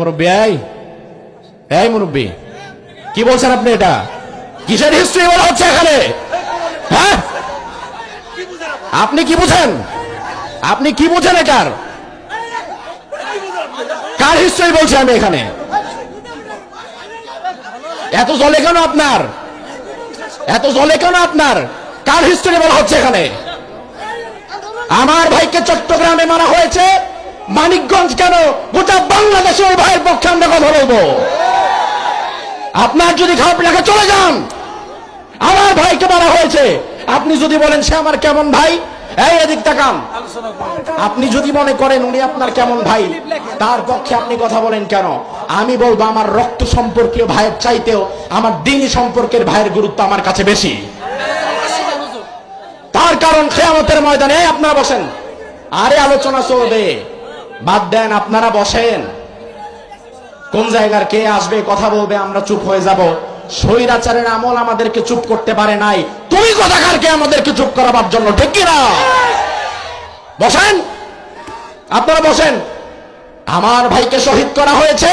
মুরব্বী, এই এই মুরব্বী, কি বলছেন আপনি এটা? কিসের হিস্ট্রি বলা হচ্ছে এখানে? হ্যাঁ? আপনি কি বুঝেন? আপনি কি বুঝেন এটার? কার হিস্ট্রি বলছি আমি এখানে? এত জলে কেন আপনার? এত জলে কেন আপনার? কার হিস্ট্রি বলা হচ্ছে এখানে? আমার ভাইকে চট্টগ্রামে মারা হয়েছে। মানিকগঞ্জ কেন গোটা বাংলাদেশে ওই ভাইয়ের পক্ষে আমরা কথা বলব? আপনার যদি খারাপ লাগে, চলে যান। আমার ভাইকে মারা হয়েছে, আপনি যদি বলেন, সে আমার কেমন ভাই? এই, এদিক তাকান। আপনি যদি মনে করেন, উনি আপনার কেমন ভাই? তার পক্ষে আপনি কথা বলেন কেন? আমি বলব, আমার রক্ত সম্পর্কীয় ভাইয়ের চাইতেও আমার দিনী সম্পর্কের ভাইয়ের গুরুত্ব আমার কাছে বেশি। তার কারণ খেয়ামতের ময়দানে আপনারা বসেন। আরে, আলোচনা চলবে। বাদ দেন, আপনারা বসেন। কোন জায়গার কে আসবে, কথা বলবে, আমরা চুপ হয়ে যাব। স্বৈরাচারের আমল আমাদেরকে চুপ করতে পারে নাই। তুমি কথাকার কে আমাদেরকে চুপ করাবার জন্য, ঠিক কিনা? বসেন। আপনারা বসেন। আমার ভাইকে শহীদ করা হয়েছে।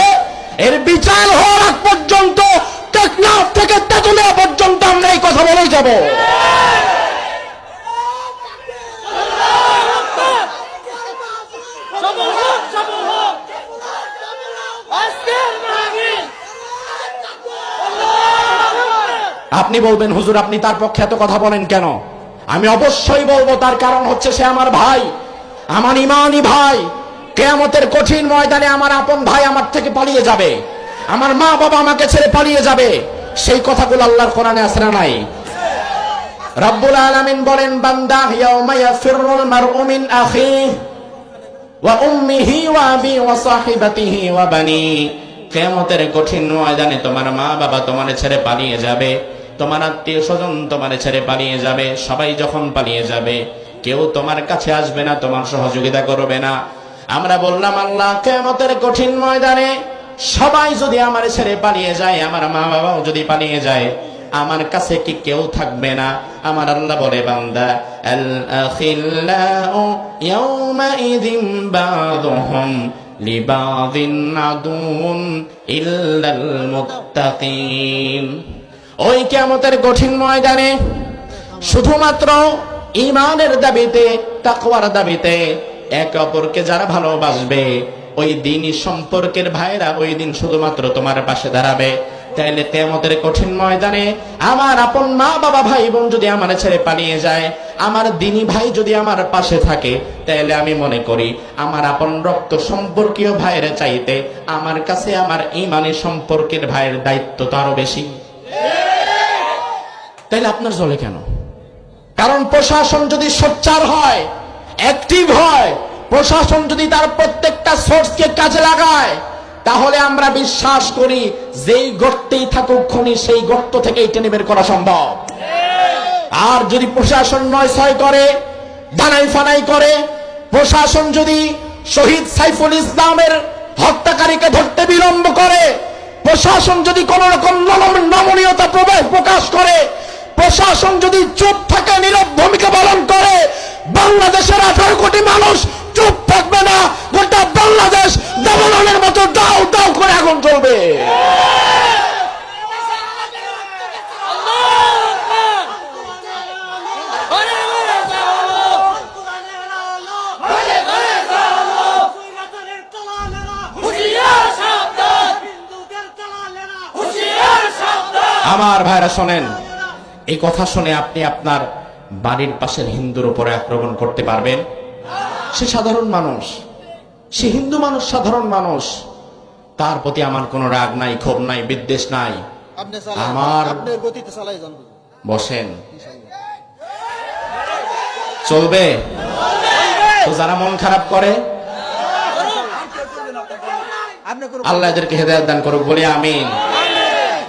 এর বিচার হওয়ার আগ পর্যন্ত টেকনাফ থেকে তেতুলিয়া পর্যন্ত আমরা এই কথা বলেই যাব। আপনি বলবেন, হুজুর, আপনি তার পক্ষে এত কথা বলেন কেন? আমি অবশ্যই বলব, তার কারণ হচ্ছে সে আমার ভাই, আমার ইমানই ভাই। কেয়ামতের কঠিন ময়দানে আমার আপন ভাই আমার থেকে পালিয়ে যাবে। আমার মা বাবা আমাকে ছেড়ে পালিয়ে যাবে। সেই কথাগুলো আল্লাহর কোরআনে আসে না নাই? রব্বুল আলামিন বলেন, বান্দা, ইয়াউমা ইয়াফিরুল মারউ মিন আখিহি ওয়া উম্মিহি ওয়া আবি ওয়া সাহিবাতিহি ওয়া বানি। কিয়ামতের কঠিন ময়দানে তোমার মা বাবা তোমার ছেড়ে পালিয়ে যাবে। তোমার আত্মীয় স্বজন তোমার ছেড়ে পালিয়ে যাবে, সবাই যখন পালিয়ে যাবে, কেউ তোমার কাছে আসবে না, তোমার সহযোগিতা করবে না। আমরা বললাম, আল্লাহ, কিয়ামতের কঠিন ময়দানে সবাই যদি আমার ছেড়ে পালিয়ে যায়, আমার মা বাবাও যদি পালিয়ে যায়, আমার কাছে কি কেউ থাকবে না? আমার আল্লাহ বলে, বান্দা আদুন ওই কিয়ামতের কঠিন ময়দানে শুধুমাত্র ইমানের দাবিতে, তাকওয়ার দাবিতে একে অপরকে যারা ভালোবাসবে, ওই দিনই সম্পর্কের ভাইরা ওই দিন শুধুমাত্র তোমার পাশে দাঁড়াবে। তাইলে তেমতের কঠিন ময়দানে আমার আপন মা বাবা ভাই বোন যদি আমার ছেড়ে পালিয়ে যায়, আমার দিনী ভাই যদি আমার পাশে থাকে, তাইলে আমি মনে করি আমার আপন রক্ত সম্পর্কীয় ভাইয়ের চাইতে আমার কাছে আমার ইমানি সম্পর্কের ভাইয়ের দায়িত্ব তো আরও বেশি। তাইলে আপনার জলে কেন? কারণ প্রশাসন যদি সোচ্চার হয় অ্যাক্টিভ হয়, প্রশাসন যদি তার প্রত্যেকটা সোর্সকে কাজে লাগায়, তাহলে আমরা বিশ্বাস করি যেই গর্তেই থাকুক খনি, সেই গর্ত থেকেই টেনে বের করা সম্ভব। আর যদি প্রশাসন নয় ছয় করে, দানাই ফানাই করে, প্রশাসন যদি শহীদ সাইফুল ইসলামের হত্যাকারীকে ধরতে বিলম্ব করে, প্রশাসন যদি কোন রকম নম- নমনীয়তা প্রবেশ প্রকাশ করে প্রশাসন যদি চুপ থাকে, নীরব ভূমিকা পালন করে, বাংলাদেশের আঠারো কোটি মানুষ চুপ থাকবে না, গোটা বাংলাদেশ দাবানলের মতো দাও দাও করে এখন চলবে আমার ভাইরা শোনেন এই কথা শুনে আপনি আপনার বাড়ির পাশের হিন্দুর উপরে আক্রমণ করতে পারবেন। সে সাধারণ মানুষ। সে হিন্দু মানুষ সাধারণ মানুষ। তার প্রতি আমার কোনো রাগ নাই ক্ষোভ নাই বিদ্বেষ নাই। আমার বসেন। চলবে? তো যারা মন খারাপ করে আল্লাহ এদেরকে হেদায়ত দান করুক বলে আমিন।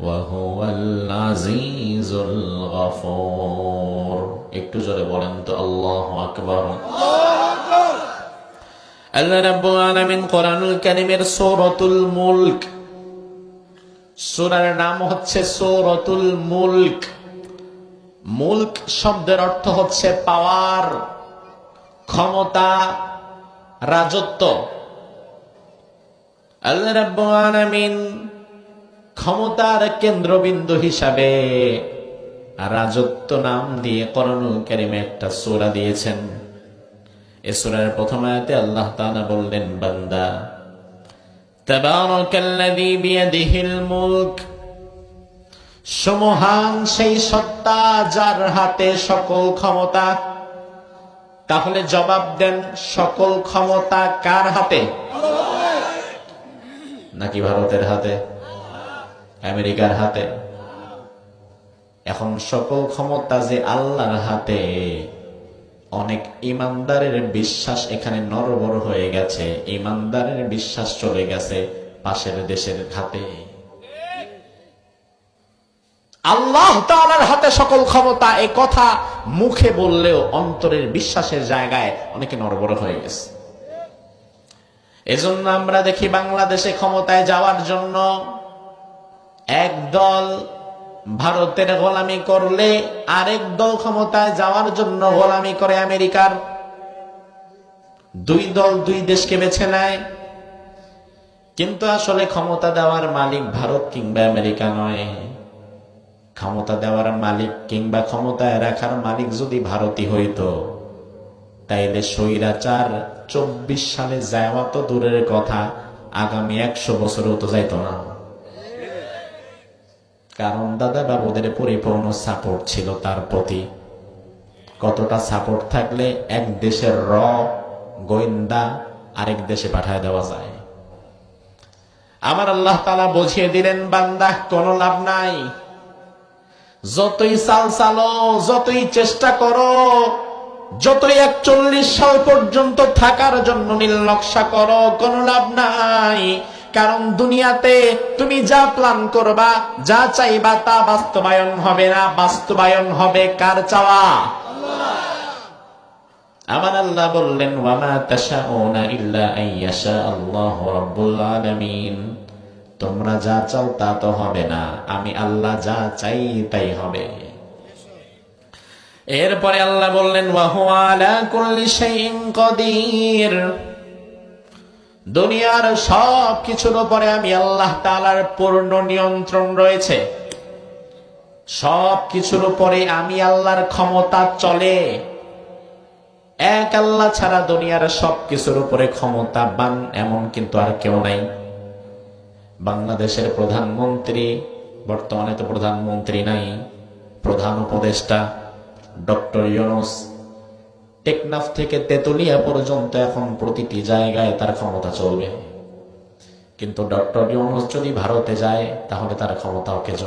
وهو العزيز الغفور একটু জোরে বলেন তো আল্লাহু আকবার আল্লাহ রাব্বুল আলামিন কোরআনুল কারীমের সূরাতুল মুলক সূরার নাম হচ্ছে সূরাতুল মুলক মুলক শব্দের অর্থ হচ্ছে পাওয়ার ক্ষমতা রাজত্ব আল্লাহ রাব্বুল আলামিন ক্ষমতার কেন্দ্রবিন্দু হিসাবে রাজত্ব নাম দিয়ে করণুল কারিমে একটা সূরা দিয়েছেন। এ সূরার প্রথম আয়াতে আল্লাহ তাআলা বললেন, বান্দা সমহান সেই সত্তা যার হাতে সকল ক্ষমতা। তাহলে জবাব দেন, সকল ক্ষমতা কার হাতে? নাকি ভারতের হাতে? আমেরিকার হাতে। এখন সকল ক্ষমতা যে আল্লাহর হাতে, অনেক ইমানদারের বিশ্বাস এখানে নরবর হয়ে গেছে। ইমানদারের বিশ্বাস চলে গেছে পাশের দেশের হাতে। আল্লাহ তাআলার হাতে সকল ক্ষমতা এই কথা মুখে বললেও অন্তরের বিশ্বাসের জায়গায় অনেকে নরবর হয়ে গেছে। এজন্য আমরা দেখি বাংলাদেশে ক্ষমতায় যাওয়ার জন্য একদল ভারতের গোলামি করলে আরেক দল ক্ষমতায় যাওয়ার জন্য গোলামি করে আমেরিকার। দুই দল দুই দেশকে বেছে নেয়। কিন্তু আসলে ক্ষমতা দেওয়ার মালিক ভারত কিংবা আমেরিকা নয়। ক্ষমতা দেওয়ার মালিক কিংবা ক্ষমতায় রাখার মালিক যদি ভারতই হইতো, তাইলে স্বৈরাচার চব্বিশ সালে যাওয়া তো দূরের কথা, আগামী একশো বছরেও তো যাইত না। কারণ দাদা বাবুদের পরিপূর্ণ সাপোর্ট ছিল তার প্রতি। কতটা সাপোর্ট থাকলে এক দেশের র, গোয়েন্দা আরেক দেশে পাঠায় দেওয়া যায়। আমার আল্লাহ তালা বুঝিয়ে দিলেন, বান্দা, কোনো লাভ নাই। যতই চাল চালো, যতই চেষ্টা করো, যতই একচল্লিশ সাল পর্যন্ত থাকার জন্য নীল নকশা করো, কোনো লাভ নাই। কারণ দুনিয়াতে তুমি যা প্ল্যান করবা, যা চাইবা তা বাস্তবায়ন হবে না। বাস্তবায়ন হবে কার চাওয়া? আমার আল্লাহ বললেন তোমরা যা চাও তা তো হবে না। আমি আল্লাহ যা চাই তাই হবে। এরপরে আল্লাহ বললেন ওয়াহু আলা কুল্লি শাইইন কাদির। দুনিয়ার সব কিছুর উপরে আমি আল্লাহ তাআলার পূর্ণ নিয়ন্ত্রণ রয়েছে। সব কিছুর উপরে আমি আল্লাহর ক্ষমতা চলে। এক আল্লাহ ছাড়া দুনিয়ার সব কিছুর উপরে ক্ষমতা বান এমন কিন্তু আর কেউ নাই। বাংলাদেশের প্রধানমন্ত্রী, বর্তমানে তো প্রধানমন্ত্রী নাই, প্রধান উপদেষ্টা ডক্টর ইউনুস টেকনাফ থেকে তেতুলিয়া পর্যন্ত এখন প্রতিটি জায়গায় তার ক্ষমতা চলবে। কিন্তু ডক্টর ইউনুস যদি ভারতে যায়, তাহলে তার ক্ষমতা কেজ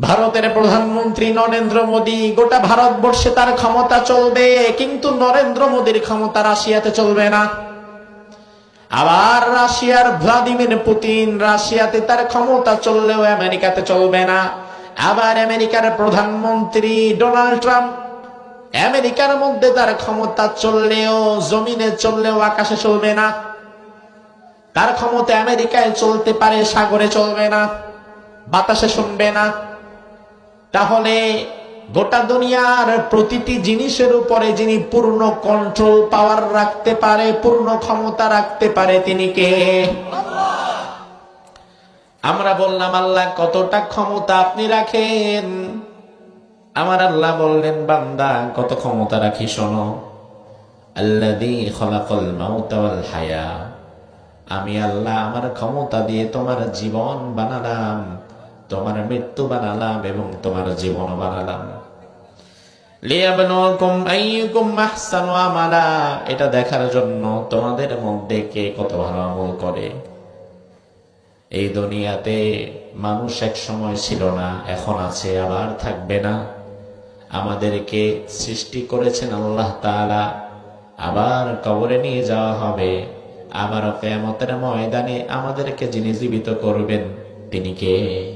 ভারতের প্রধানমন্ত্রী নরেন্দ্র মোদী, গোটা ভারতবর্ষে তার ক্ষমতা চলবে, কিন্তু নরেন্দ্র মোদীর ক্ষমতা রাশিয়াতে চলবে না। আবার রাশিয়ার ভ্লাদিমির পুতিন রাশিয়াতে তার ক্ষমতা চললেও আমেরিকাতে চলবে না। আবার আমেরিকার প্রধানমন্ত্রী ডোনাল্ড ট্রাম্প আমেরিকার মধ্যে তার ক্ষমতা চললেও, জমিনে চললেও, আকাশে চলবে না। তার ক্ষমতা আমেরিকায় চলতে পারে, সাগরে চলবে না, বাতাসে শুনবে না। তাহলে গোটা দুনিয়ার প্রতিটি জিনিসের উপরে যিনি পূর্ণ কন্ট্রোল পাওয়ার রাখতে পারে, পূর্ণ ক্ষমতা রাখতে পারে, তিনি কে? আমরা বললাম, আল্লাহ কতটা ক্ষমতা আপনি রাখেন? আমার আল্লাহ বললেন, বান্দা, কত ক্ষমতা রাখি শোনো। মাউতাওয়াল হায়া। আমি আল্লাহ আমার ক্ষমতা দিয়ে তোমার জীবন বানালাম, তোমার মৃত্যু বানালাম এবং তোমার জীবন বানালাম। এটা দেখার জন্য তোমাদের মধ্যে কে কত ভালো আমল করে। এই দুনিয়াতে মানুষ এক সময় ছিল না, এখন আছে, আবার থাকবে না। আমাদেরকে সৃষ্টি করেছেন আল্লাহ তালা আবার কবরে নিয়ে যাওয়া হবে। আবারও কেয়ামতের ময়দানে আমাদেরকে যিনি জীবিত করবেন, তিনি কে?